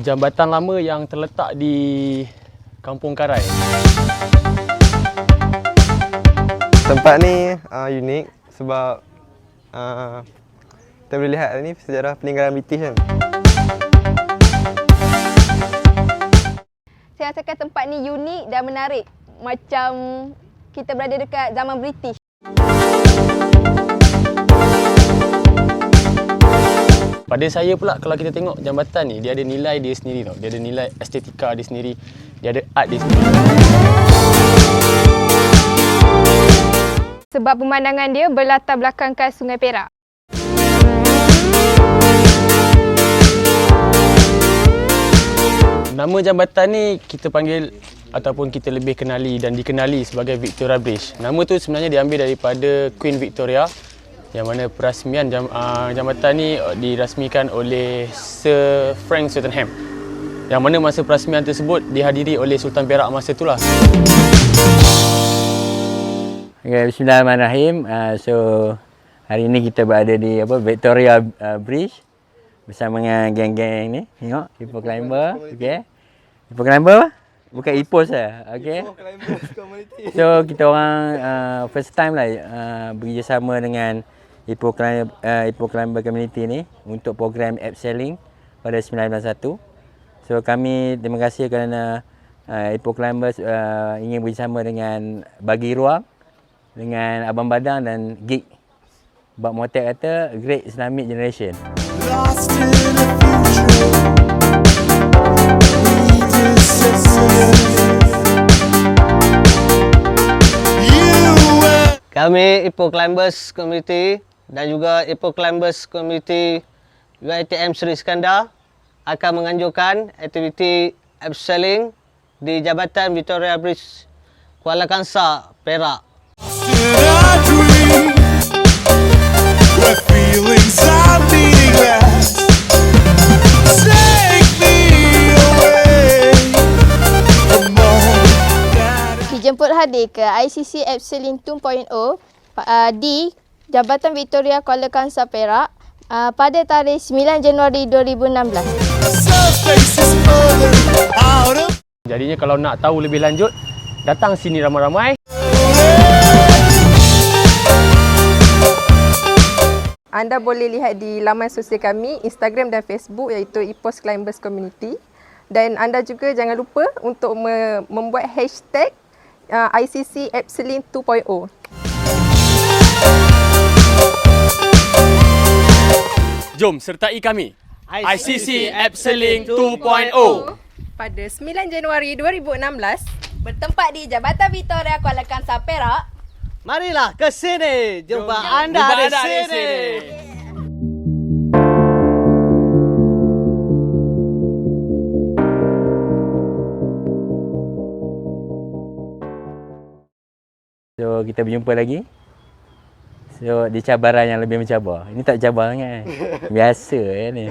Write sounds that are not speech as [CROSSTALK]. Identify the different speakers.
Speaker 1: jambatan lama yang terletak di Kampung Karai.
Speaker 2: Tempat ni uh, unik sebab uh, kita boleh lihat ni sejarah peninggalan British kan.
Speaker 3: Saya rasakan tempat ni unik dan menarik. Macam kita berada dekat zaman British.
Speaker 1: Pada saya pula kalau kita tengok jambatan ni dia ada nilai dia sendiri tau. Dia ada nilai estetika dia sendiri. Dia ada art dia sendiri.
Speaker 3: Sebab pemandangan dia berlatar belakangkan Sungai Perak.
Speaker 1: Nama jambatan ni kita panggil ataupun kita lebih kenali dan dikenali sebagai Victoria Bridge. Nama tu sebenarnya diambil daripada Queen Victoria yang mana perasmian jam, uh, jambatan ni dirasmikan oleh Sir Frank Swettenham. Yang mana masa perasmian tersebut dihadiri oleh Sultan Perak masa itulah.
Speaker 4: Okay, Bismillahirrahmanirrahim. Uh, so hari ini kita berada di apa Victoria uh, Bridge bersama dengan geng-geng ni. Tengok, Hippo Climber. Okay. Hippo Climber bukan Ipos lah. Okay. So kita orang uh, first time lah uh, bekerjasama dengan Climber, uh, Climber Community ni untuk program app selling pada 1991. So kami terima kasih kerana uh, Hippo Climbers uh, ingin bersama dengan bagi ruang dengan Abang Badang dan Gig. Bab Motek kata Great Islamic Generation.
Speaker 5: Lost in a future. We
Speaker 6: Kami Ipoh Climbers Community dan juga Ipoh Climbers Community UiTM Seri Iskandar akan menganjurkan aktiviti abseiling di Jabatan Victoria Bridge Kuala Kangsar, Perak.
Speaker 3: Dijemput hadir ke ICC Abseiling 2.0 pa- uh, di Jabatan Victoria Kuala Kangsar Perak uh, pada tarikh 9 Januari 2016.
Speaker 5: surface is further out of
Speaker 1: Jadinya kalau nak tahu lebih lanjut, datang sini ramai-ramai.
Speaker 7: Anda boleh lihat di laman sosial kami, Instagram dan Facebook iaitu Ipos Climbers Community. Dan anda juga jangan lupa untuk me- membuat hashtag uh, ICC Epsilon 2.0.
Speaker 1: Jom sertai kami. ICC Abseiling 2.0.
Speaker 7: Pada 9 Januari 2016,
Speaker 3: Bertempat di Jabatan Victoria Kuala Kangsar Perak,
Speaker 6: Marilah ke sini. Jumpa anda
Speaker 1: Jumpa
Speaker 6: di
Speaker 1: anda di
Speaker 6: sini.
Speaker 1: sini.
Speaker 4: So kita berjumpa lagi. So, dia cabaran yang lebih mencabar. Ini tak cabar sangat. [LAUGHS] Biasa eh ni.